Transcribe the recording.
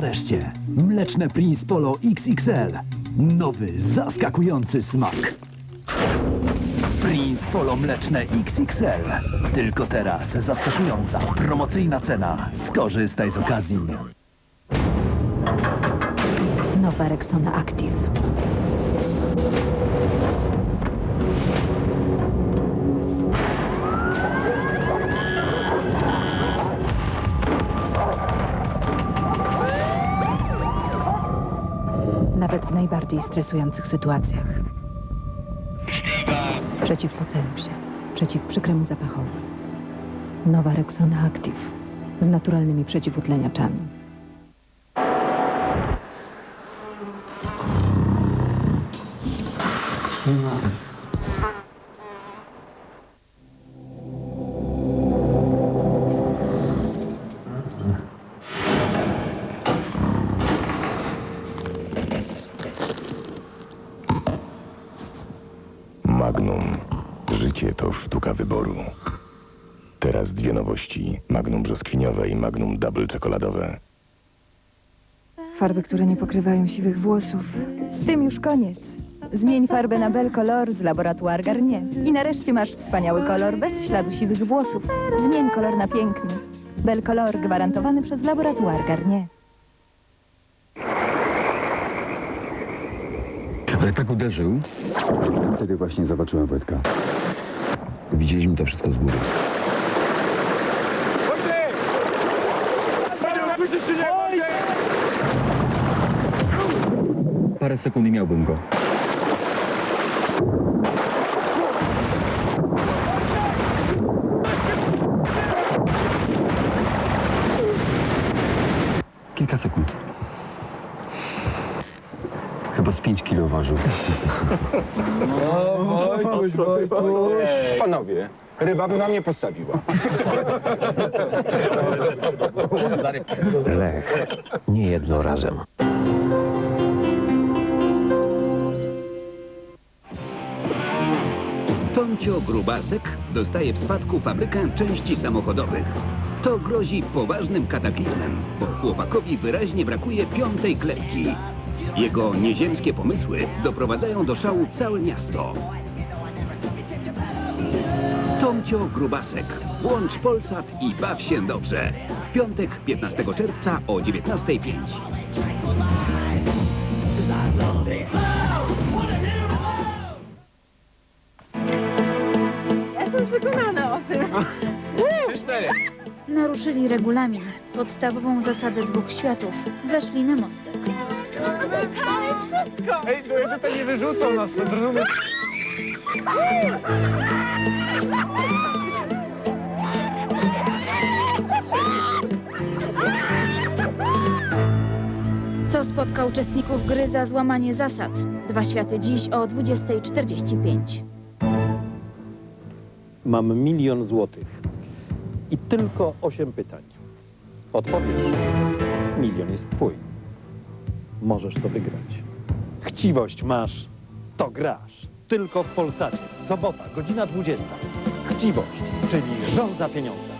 Nareszcie, mleczne Prince Polo XXL. Nowy, zaskakujący smak. Prince Polo mleczne XXL. Tylko teraz zaskakująca, promocyjna cena. Skorzystaj z okazji. Nowa Rexona Active. Nawet w najbardziej stresujących sytuacjach. Przeciw się, przeciw przykremu zapachowi. Nowa Rexona Active z naturalnymi przeciwutleniaczami. Magnum. Życie to sztuka wyboru. Teraz dwie nowości. Magnum brzoskwiniowe i Magnum double czekoladowe. Farby, które nie pokrywają siwych włosów. Z tym już koniec. Zmień farbę na Bel Color z Laboratoire Garnier. I nareszcie masz wspaniały kolor bez śladu siwych włosów. Zmień kolor na piękny. Bel Color gwarantowany przez Laboratoire Garnier. Tak uderzył. Wtedy właśnie zobaczyłem Wojtka. Widzieliśmy to wszystko z góry. Parę sekund i miałbym go. Kilka sekund. Chyba z 5 kilo ważył. Panowie, ryba by wam nie postawiła. Lech. Nie jedno razem. Tomcio Grubasek dostaje w spadku fabrykę części samochodowych. To grozi poważnym kataklizmem, bo chłopakowi wyraźnie brakuje piątej klepki. Jego nieziemskie pomysły doprowadzają do szału całe miasto. Tomcio Grubasek. Włącz Polsat i baw się dobrze. W piątek 15 czerwca o 19.05. Naruszyli regulamin, podstawową zasadę dwóch światów. Weszli na mostek. Ej, to że to nie wyrzucą nas, rozumiesz? Co spotka uczestników gry za złamanie zasad? Dwa światy dziś o 20.45. Mam milion złotych i tylko osiem pytań. Odpowiesz, milion jest twój. Możesz to wygrać. Chciwość masz, to grasz. Tylko w Polsacie. Sobota, godzina 20. Chciwość, czyli rządza pieniądza.